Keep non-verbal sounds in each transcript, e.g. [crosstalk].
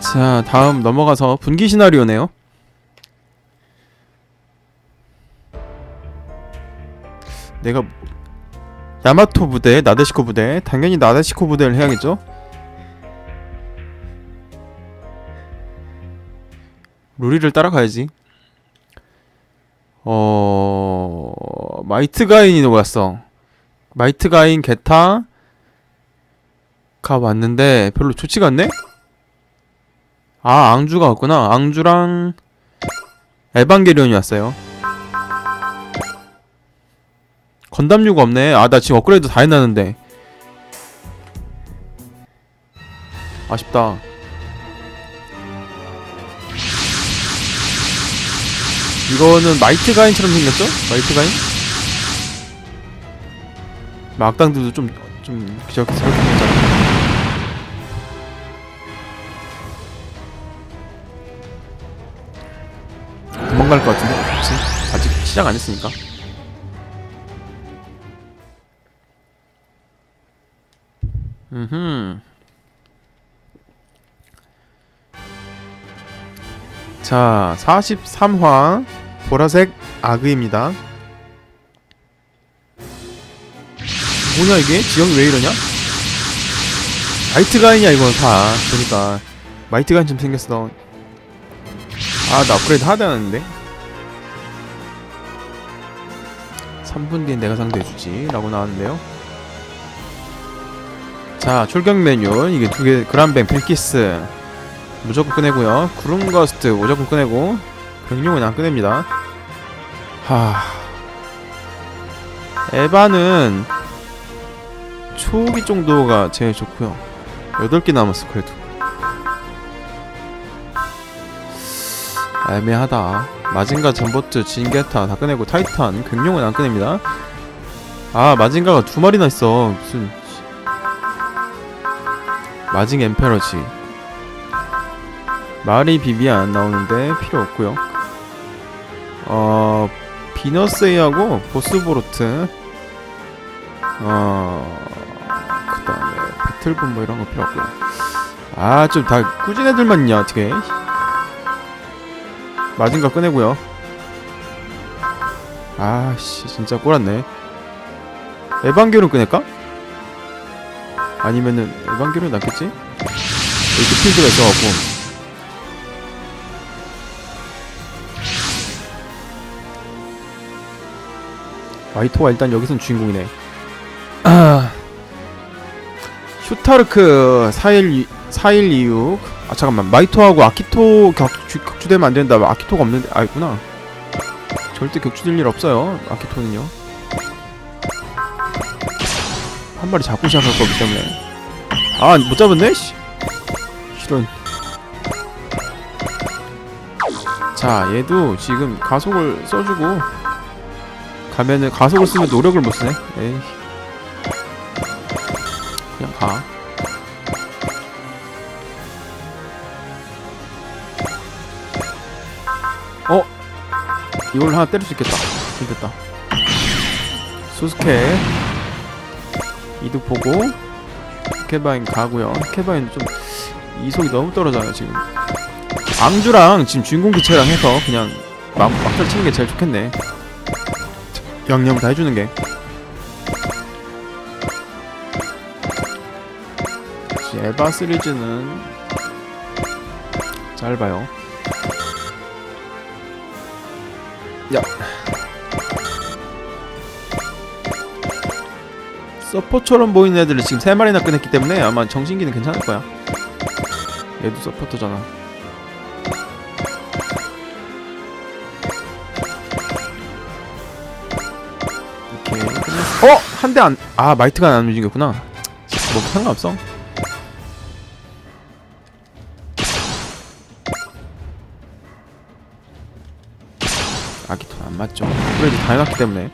자 다음 넘어가서 분기 시나리오네요 내가 야마토 부대, 나데시코 부대 당연히 나데시코 부대를 해야겠죠? 루리를 따라가야지 어... 마이트 가인이 녹았어 마이트 가인 게타 가 왔는데 별로 좋지가 않네? 아 앙주가 왔구나 앙주랑 에반게리온이 왔어요 건담류가 없네 아 나 지금 업그레이드 다 해놨는데 아쉽다 이거는 마이트 가인처럼 생겼죠? 마이트 가인? 막당들도 좀, 좀, 저렇게 생겼잖아. 도망갈 것 같은데? 그치? 아직 시작 안 했으니까. 음흠. 자, 43화 보라색 아그입니다. 뭐냐 이게? 지형이 왜 이러냐? 마이트 가인이야 이건 다 보니까 마이트 가인 좀 생겼어 아나 업그레이드 하다 놨는데 3분 뒤엔 내가 상대해주지. 라고 나왔는데요. 자 출격 메뉴. 이게 두 개 그란뱅 펠키스. 무조건 꺼내고요. 구름거스트 무조건 꺼내고. 병용은 안 꺼냅니다. 하. 에바는 초기 정도가 제일 좋고요. 8개 남았어 그래도. 애매하다 마징가 잠버트 진게타 다 꺼내고 타이탄 금룡은 안 꺼냅니다. 아 마징가가 두 마리나 있어. 무슨 마징 엠페러지. 마리 비비안 나오는데 필요 없고요. 어 비너스에이하고 보스보로트 어 그 다음에 배틀본 뭐 이런 거 필요 없고요. 아 좀 다 꾸진 애들만 있냐 어떻게 마징가 꺼내고요. 아씨 진짜 꼬랐네. 에반게론 꺼낼까? 아니면은 에반게론 낫겠지? 여기 필드가 있어갖고. 마이토가 일단 여기선 주인공이네. 아 슈타르크 41 4126 아 잠깐만. 마이토하고 아키토 격주, 격주되면 안 된다. 아키토가 없는데 아 있구나. 절대 격주될 일 없어요 아키토는요. 한 마리 잡고 시작할 거기 때문에. 아 못 잡았네 씨. 이런 자 얘도 지금 가속을 써주고 가면은 가속을 쓰면 노력을 못 쓰네. 에이 가. 어? 이걸 하나 때릴 수 있겠다. 됐다. 소스케 이득 보고 케바인 가고요. 케바인 좀 이속이 너무 떨어져요 지금. 앙주랑 지금 주인공 기체랑 해서 그냥 막, 막탈 치는 게 제일 좋겠네. 양념 다 해주는 게 에바 시리즈는 짧아요 야 서포처럼 보이는 애들을 지금 세 마리나 꺼냈기 때문에 아마 정신기는 괜찮을 거야. 얘도 서포터잖아. 끝났어. 어! 한 대 안, 아, 마이트가 안 움직였구나. 뭐, 상관없어. 안 맞죠. 그래도 다 해놨기 때문에.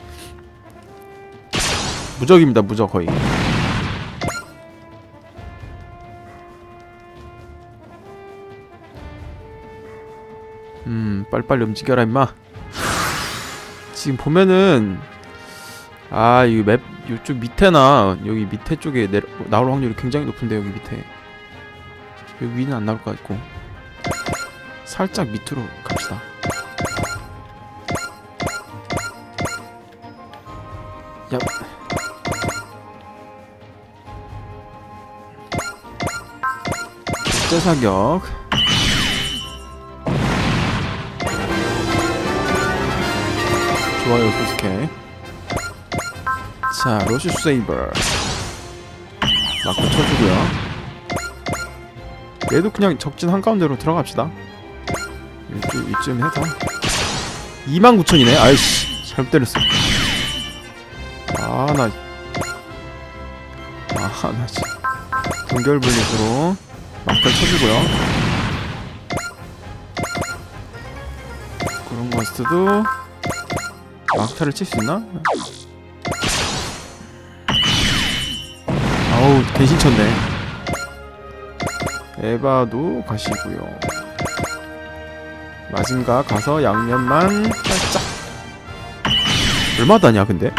무적입니다 무적 거의. 음 빨리빨리 움직여라 임마. 지금 보면은 아 이 맵 이쪽 밑에나 여기 밑에 쪽에 내려 나올 확률이 굉장히 높은데 여기 밑에. 여기 위는 안 나올 것 같고. 살짝 밑으로 갑시다 국제 사격. 좋아요 소스케. 자 로시 세이버. 마크 쳐주고요. 얘도 그냥 적진 한가운데로 들어갑시다. 이쯤, 이쯤 해서. 29,000이네? 아이씨 잘못 때렸어. 아나. 아나 진짜. 동결 분리수로 막탈 쳐주고요. 그런 거스트도 막타를 칠 수 있나? 아우 개신쳤네 에바도 가시고요. 마징가 가서 양념만 살짝. 얼마다냐 근데?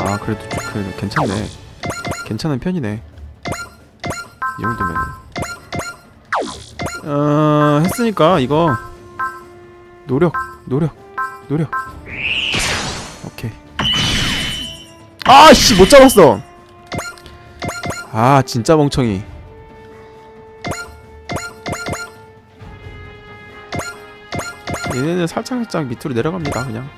아 그래도 좀 그래도 괜찮네. 괜찮은 편이네 이 정도면 어 했으니까 이거 노력 노력 노력. 오케이. 아씨 못 잡았어. 아 진짜 멍청이. 얘네는 살짝살짝 밑으로 내려갑니다 그냥.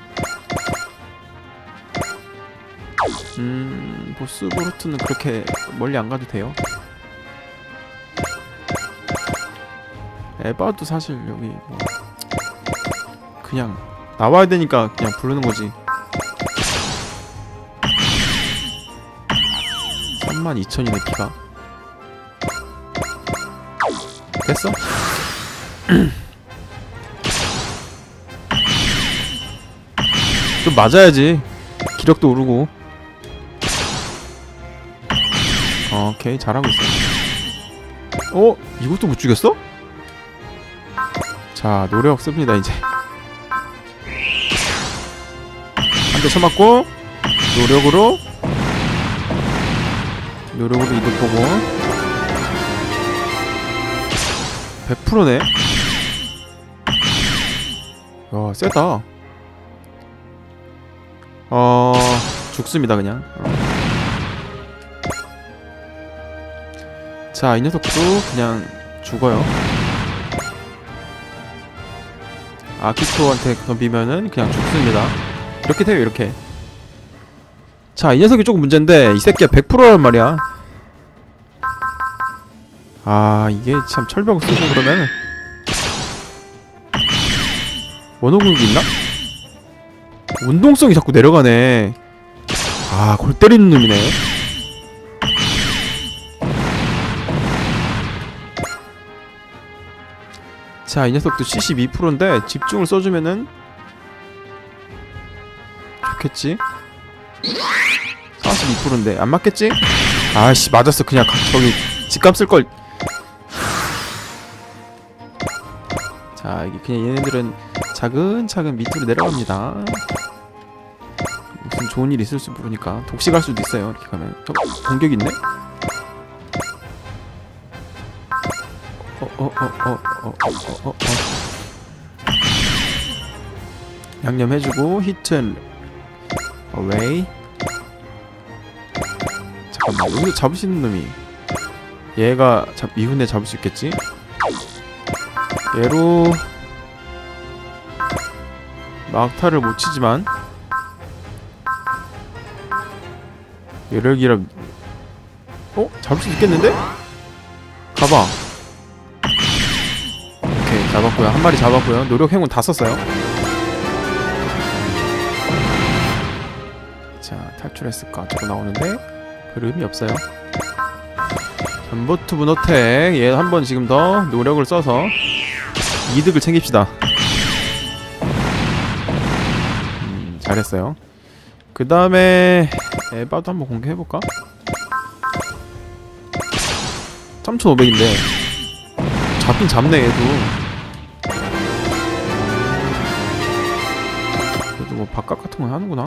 음 보스 보루트는 그렇게 멀리 안 가도 돼요 에바도 사실 여기 뭐 그냥 나와야 되니까 그냥 부르는 거지 32,000이네 피가 됐어? [clears throat] 좀 맞아야지 기력도 오르고 어, 오케이 잘하고 있어 어? 이것도 못 죽였어? 자 노력 씁니다 이제. 한 대 쳐맞고 노력으로 노력으로 이득 보고. 100%네. 야 세다. 어 죽습니다 그냥. 어. 자이 녀석도 그냥 죽어요 아키토한테 덤비면은 그냥 죽습니다. 이렇게 돼요 이렇게. 자 이 녀석이 조금 문제인데 이 새끼가 100%란 말이야. 아 이게 참 철벽 쓰고 그러면 원호국이 있나? 운동성이 자꾸 내려가네. 아 골 때리는 놈이네 자 이 녀석도 72%인데 집중을 써주면은 좋겠지? 42%인데 안 맞겠지? 아씨 맞았어. 그냥 가- 저기 집값 쓸걸. 자 이게 그냥 얘네들은 차근차근 밑으로 내려갑니다. 무슨 좋은 일 있을지 모르니까 독식할 수도 있어요. 이렇게 가면. 어, 공격 있네? 어어어어어어어 양념 해주고 히튼 어웨이 잠깐만 여기 잡을 수 있는 놈이 얘가 잡, 이훈에 잡을 수 있겠지? 얘로 막타를 못 치지만 열혈기라 어? 잡을 수 있겠는데? 가봐 잡았고요. 한 마리 잡았고요. 노력 행운 다 썼어요. 자 탈출했을까 저거 나오는데 별 의미 없어요. 전보트 문어택 얘 한 번 지금 더 노력을 써서 이득을 챙깁시다. 음, 잘했어요. 그 다음에 에바도 한번 공개해볼까? 3500인데 잡긴 잡네 얘도 바깥 같은 건 하는구나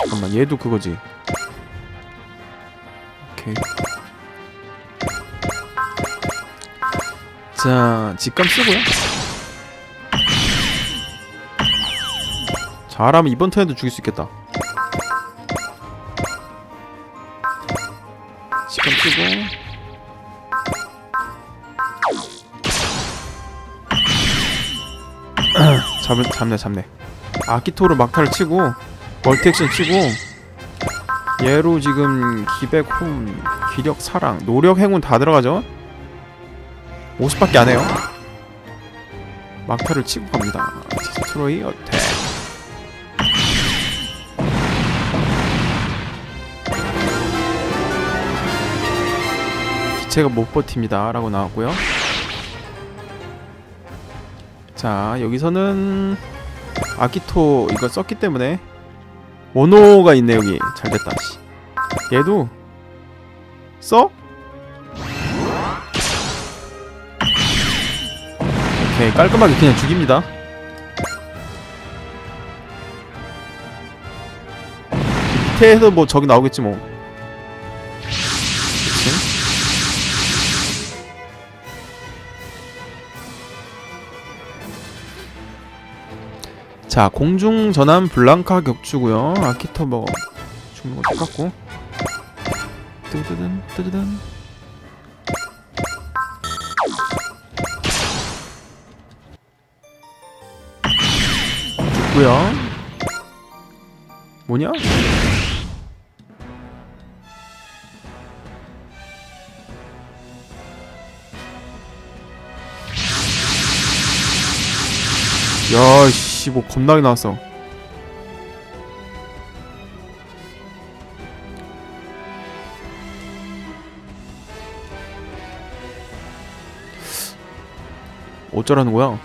잠깐만 얘도 그거지 오케이. 자, 직감 쓰고요. 잘하면 이번 턴에도 죽일 수 있겠다. 직감 쓰고. 잡을 잡네 잡네. 아키토로 막타를 치고 멀티 액션 치고 얘로 지금 기백 홈 기력 사랑 노력 행운 다 들어가죠? 50밖에 안 해요. 막타를 치고 갑니다. 디스트로이 어택. 기체가 못 버팁니다. 라고 나왔고요 자 여기서는 아키토 이거 썼기 때문에 모노가 있네 여기 잘됐다 씨. 얘도 써? 오케이 깔끔하게 그냥 죽입니다 밑에서 뭐 적이 나오겠지 뭐 자 공중 전환 블랑카 격추고요. 아키토 뭐 죽는 거 똑같고. 뜨드든 뜨드든. 죽고요. 뭐냐? 야씨 뭐 겁나게 나왔어. 어쩌라는 거야?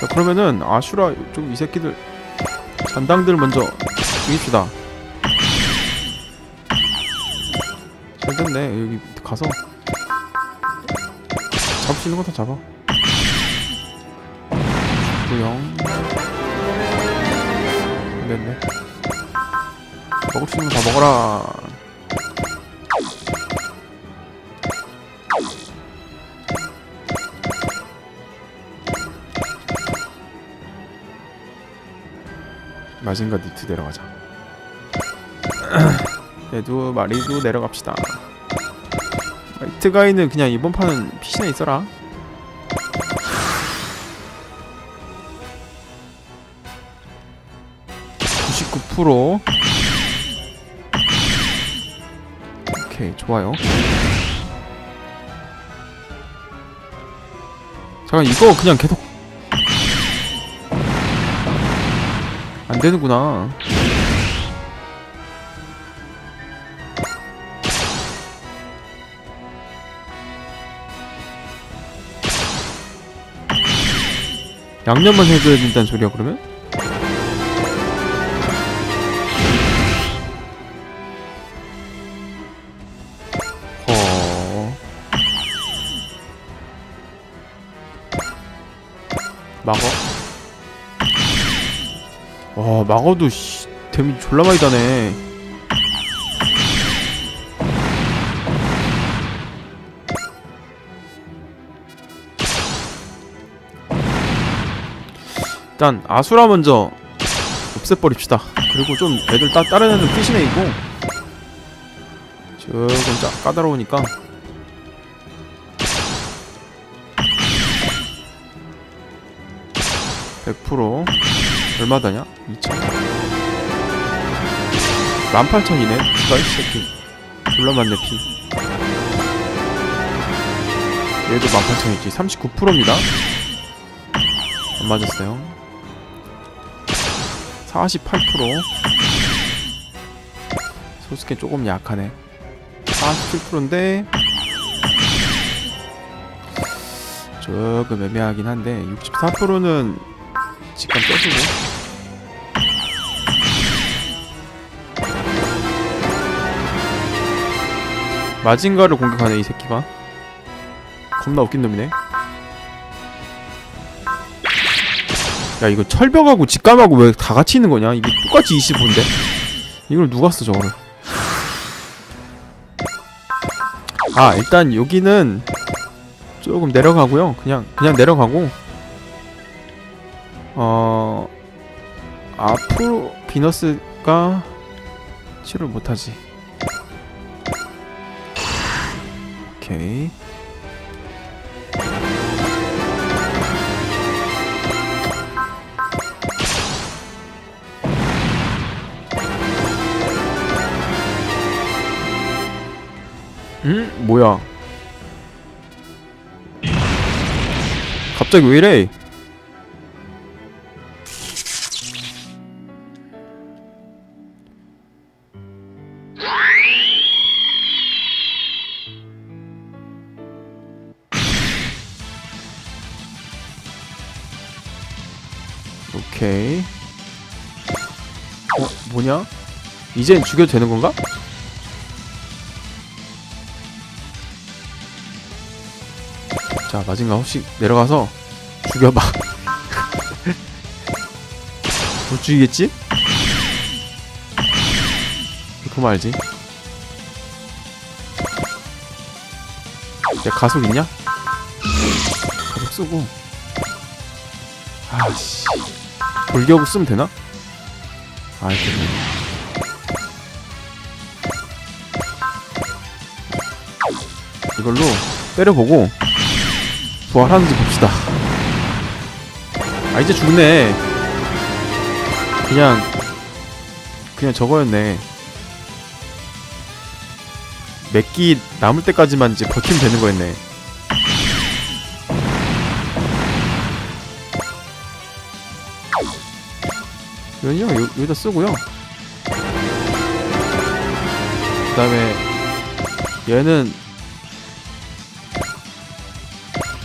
자 그러면은 아슈라 좀 이 새끼들 잔당들 먼저 죽입시다. 잘 됐네. 여기 가서 잡을 수 있는 거 다 잡아 구영 됐네. 먹을 수 있는 거 다 먹어라. 마징가 니트 내려가자. [clears throat] 얘도 마리도 내려갑시다. 화이트가이는 그냥 이번 판은 피신에 있어라 (99%) 오케이 좋아요 잠깐 이거 그냥 계속 안 되는구나. 양념만 해줘야 된다는 소리야 그러면? 막어도 씨 데미지 졸라 많이 다네. 일단 아수라 먼저 없애버립시다. 그리고 좀 애들 따, 다른 애들 피신해 있고 조금 짜, 까다로우니까. (100% 얼마다냐? 2천. 18,000이네. 누가 이 새끼. 졸라 많네 피. 얘도 18,000이지. 39%입니다. 안 맞았어요. 48% 소스케 조금 약하네. 47%인데 조금 애매하긴 한데 64%는 직감 떠주고 마징가를 공격하네 이 새끼가. 겁나 웃긴 놈이네. 야 이거 철벽하고 직감하고 왜 다 같이 있는 거냐? 이게 똑같이 25인데? 이걸 누가 써 저거를 아 일단 여기는 조금 내려가고요. 그냥 그냥 내려가고 어 앞으로 비너스가 치료를 못하지 오케이 응? 뭐야? 갑자기 왜 이래? 오케이. 어, 뭐냐? 이젠 죽여도 되는 건가? 자 마징가 혹시 내려가서 죽여봐 [laughs] 못 죽이겠지? 그거 알지? 내 가속 있냐? 가속 쓰고 아씨 돌격을 쓰면 되나? 아 이렇게 이걸로 때려보고 부활하는지 봅시다. 아 이제 죽네. 그냥 그냥 저거였네. 몇기 남을 때까지만 이제 버티면 되는 거였네. 연이형 여, 여기다 쓰고요. 그 다음에 얘는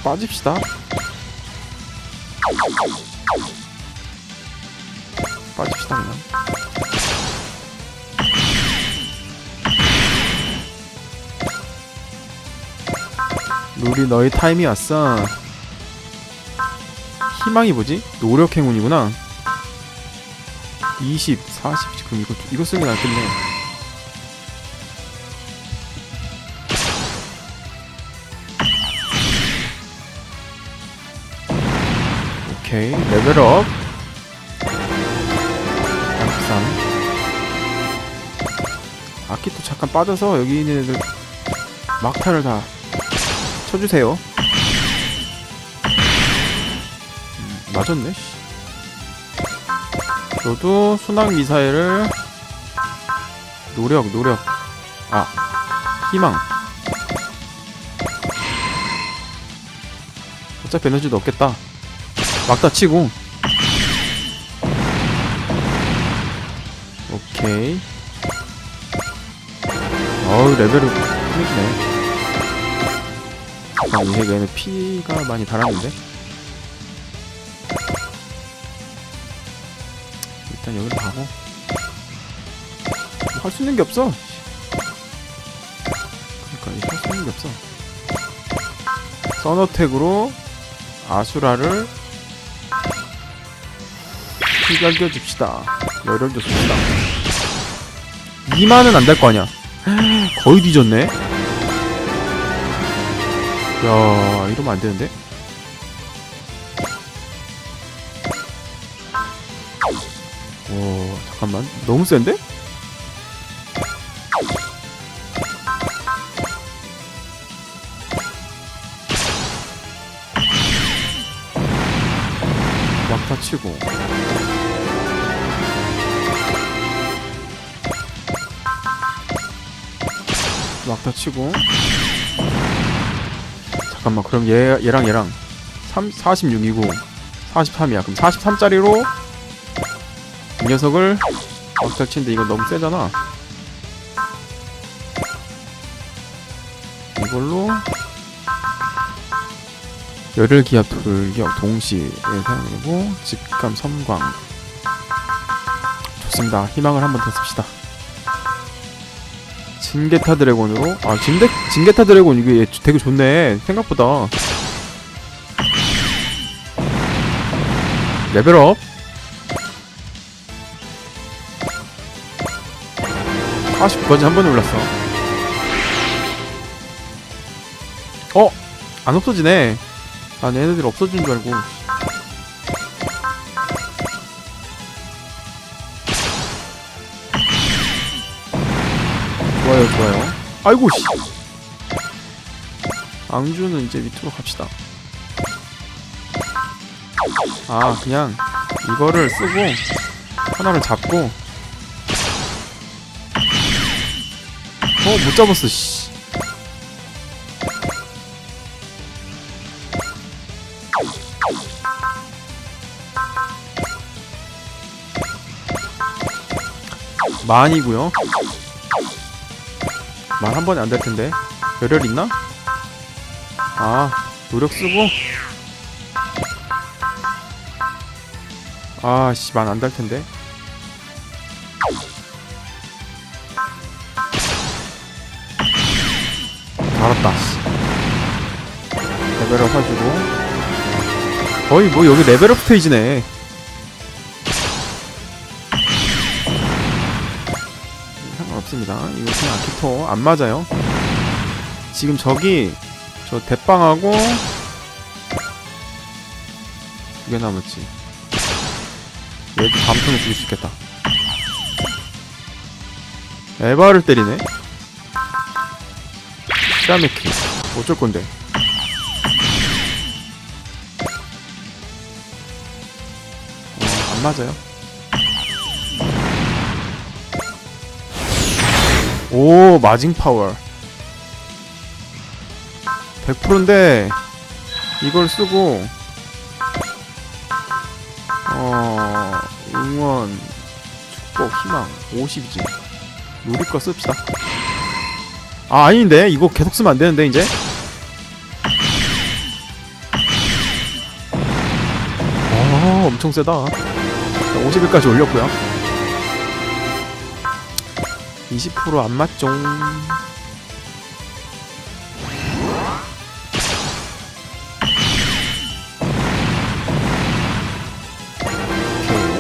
빠집시다. 빠집시다 그냥. 룰이 너의 타임이 왔어. 희망이 뭐지? 노력 행운이구나. 20, 40. 그럼 이거 이거 쓰는 게 낫겠네. 오케이 레벨업 3 아키 또 잠깐 빠져서 여기 있는 애들 막타를 다 쳐주세요 음, 맞았네 씨. 너도 순항 미사일을 노력 노력. 아 희망. 어차피 에너지도 없겠다. 막다 치고. 오케이. 어우 레벨을 힘있네. 잠깐 이제 얘는 피가 많이 달았는데 일단 여기로 가고 할수 있는 게 없어 그러니까 할수 있는 게 없어 서너택으로 아수라를 휘갈겨 줍시다. 열을 줬습니다. 2만은 안 될 거 아니야. 거의 뒤졌네. 야, 이러면 안 되는데. 잠깐만. 너무 센데? 막타 치고. 막다 치고 잠깐만 그럼 얘, 얘랑 얘랑 3, 46이고 43이야 그럼 43짜리로 이 녀석을 막다 치는데 이거 너무 세잖아. 이걸로 열을 기압 돌격 동시에 사용되고 직감 섬광. 좋습니다. 희망을 한번 더 씁시다. 진게타 드래곤으로? 아 진데 진게타 드래곤 이게 되게 좋네. 생각보다. 레벨업 49까지 한 번에 올랐어. 어? 안 없어지네. 아 얘네들 없어진 줄 알고. 좋아요 좋아요. 아이고 씨. 앙주는 이제 밑으로 갑시다. 아 그냥 이거를 쓰고 하나를 잡고 어 못 잡았어 씨. 만이고요. 만 한 번에 안 될 텐데. 열혈 있나? 아 노력 쓰고? 아 씨 만 안 될 텐데 레벨업 해주고. 거의 뭐 여기 레벨업 스테이지네. 상관없습니다. 이거 그냥 아키토 안 맞아요. 지금 저기 저 대빵하고 두 개 남았지. 얘도 다음 턴에 죽일 수 있겠다. 에바를 때리네. 샤메키. 어쩔 건데 안 맞아요? 오 마징 파워. 100%인데 이걸 쓰고 어 응원 축복 희망 50이지. 누리 거 씁시다. 아 아닌데? 이거 계속 쓰면 안 되는데 이제? 어 엄청 세다 50일까지 올렸고요. 20%안 맞죠 오케이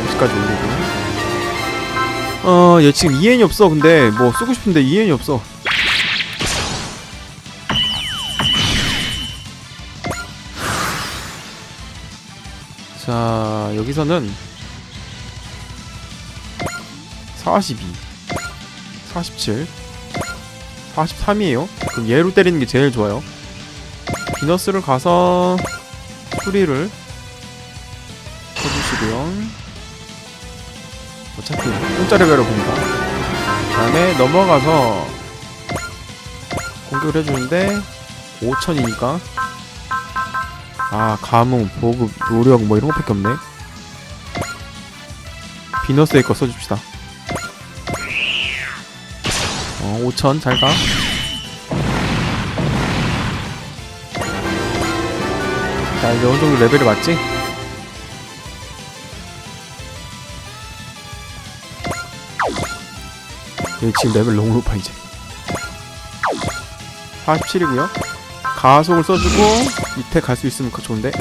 50까지 올리고. 어얘 지금 EN이 없어. 근데 뭐 쓰고 싶은데 EN이 없어. 자 여기서는 42 47 43이에요. 그럼 얘로 때리는 게 제일 좋아요. 비너스를 가서 수리를 해주시고요. 어차피 공짜 레벨을 봅니다. 그 다음에 넘어가서 공격을 해주는데 5천이니까. 아 가뭄, 보급, 노력 뭐 이런 것밖에 없네. 비너스의 거 써줍시다 5천 잘가. 자 이제 어느 정도 레벨이 맞지? 얘 지금 레벨 너무 높아 이제. 47이고요. 가속을 써주고 밑에 갈 수 있으면 그 좋은데?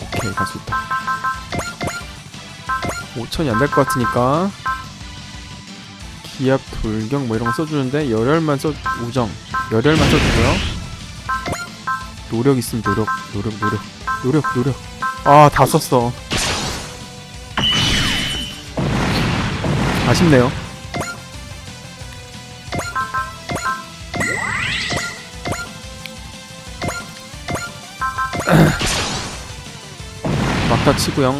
오케이 갈 수 있다. 5천이 안 될 것 같으니까 기압 돌격 뭐 이런 거 써주는데 열혈만 써 우정. 열혈만 써주고요. 노력 있으면 노력 노력 노력. 노력 노력. 아 다 썼어. 아쉽네요. 막타 치고요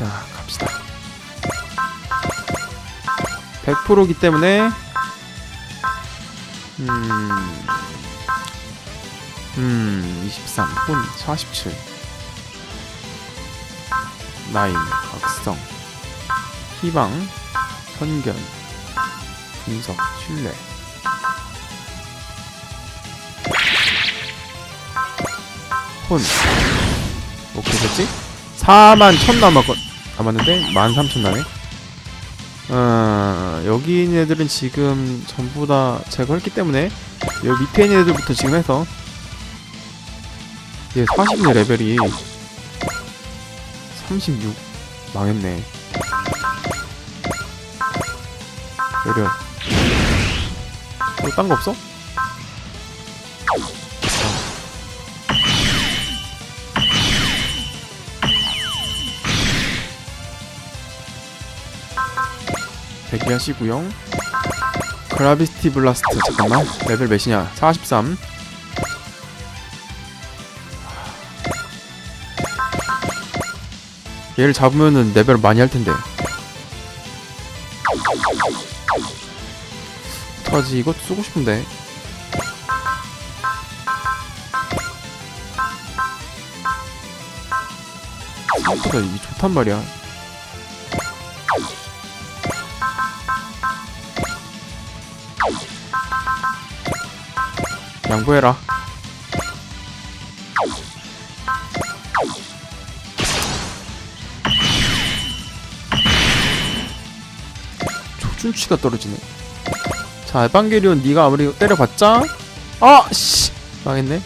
자 갑시다. 100%기 때문에 음... 음... 23, 혼, 47 나인, 각성. 희망, 선견 분석, 신뢰. 혼. 오케이 됐지? 4만 1000 남았건 남았는데 13,000 나네 어, 여기 있는 애들은 지금 전부 다 제거했기 때문에 여기 밑에 있는 애들부터 지금 해서 얘 40네 레벨이 36 망했네. 열혈 또딴 거 없어? 대기 하시고요. 그라비티 블라스트 잠깐만. 레벨 몇이냐? 43 얘를 잡으면은 레벨 많이 할 텐데. 어떡하지? 이것도 쓰고 싶은데. 생각보다 이게 좋단 말이야 양보해라 조준치가 떨어지네 자 에반게리온 네가 아무리 때려봤자 아! 씨! 망했네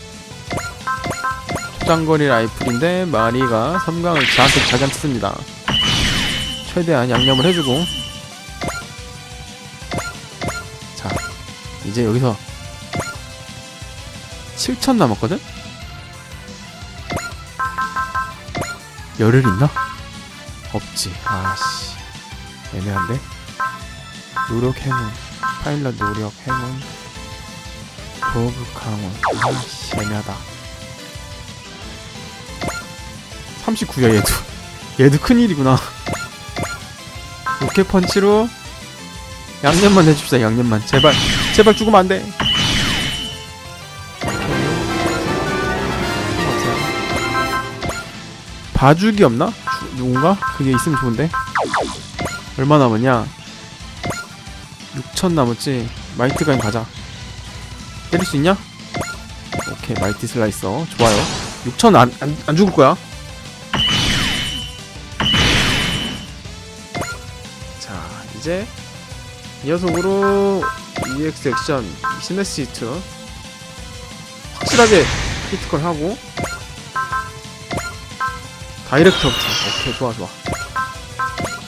초장거리 라이플인데 마리가 섬광을 저한테 자기한테 씁니다 최대한 양념을 해주고 자 이제 여기서 7천 남았거든? 열흘 있나? 없지. 아씨. 애매한데? 노력 행운 파일럿 노력 행운 버그 강원. 아씨 애매하다. 39야 얘도. [laughs] 얘도 큰일이구나. 로켓 펀치로 양념만 해줍시다 양념만. 제발. 제발 죽으면 안 돼 봐주기 없나? 주- 누군가? 그게 있으면 좋은데. 얼마 남았냐? 6천 남았지? 마이트 가인 가자. 때릴 수 있냐? 오케이 마이티 슬라이서 좋아요. 6천 안, 안, 안 죽을 거야. 자 이제 이 녀석으로 EX 액션 시네스 히트. 확실하게 히트걸 하고 다이렉트 업트 오케이 좋아 좋아.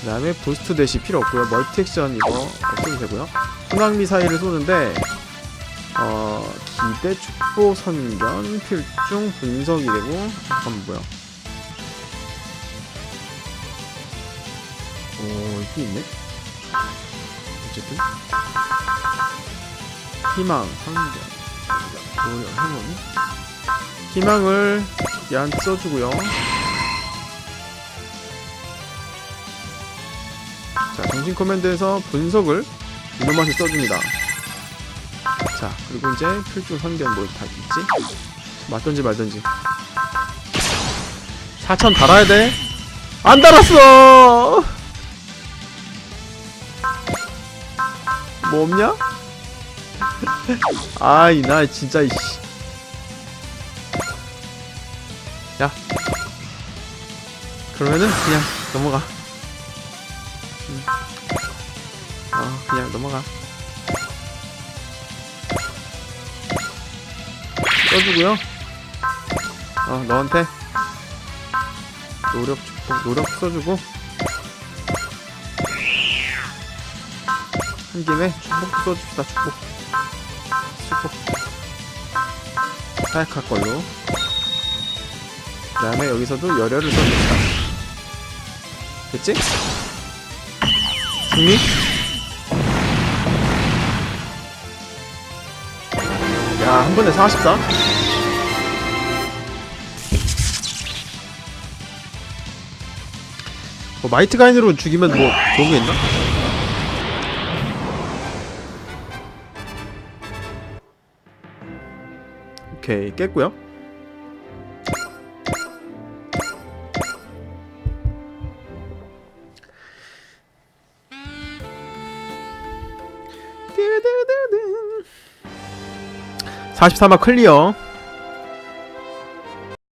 그 다음에 부스트 대시 필요 없고요. 멀티 액션 이거 없어도 되고요. 순항 미사일을 쏘는데 어 기대 축보 선견 필중 분석이 되고 잠깐만 뭐야. 오 이게 있네? 어쨌든. 희망 선견 노력 행운 희망을 얘한테 써주고요 자, 정신 커맨드에서 분석을 이놈한테 써줍니다. 자, 그리고 이제 필중 선견 뭐다 있지? 맞던지 말던지. 4천 달아야 돼? 안 달았어! 뭐 없냐? [laughs] 아이, 나 진짜, 이씨. 야. 그러면은 그냥 넘어가. 넘어가. 써주고요. 어 너한테. 노력 축복 노력 써주고. 한 김에 축복도 써줍시다 축복. 축복. 사약할 걸로. 그 다음에 여기서도 열혈을 써줍시다. 됐지? 승리? 한 번에 44? 뭐 마이트 가인으로 죽이면 뭐 좋은 게 있나? 오케이, 깼고요. 43화 클리어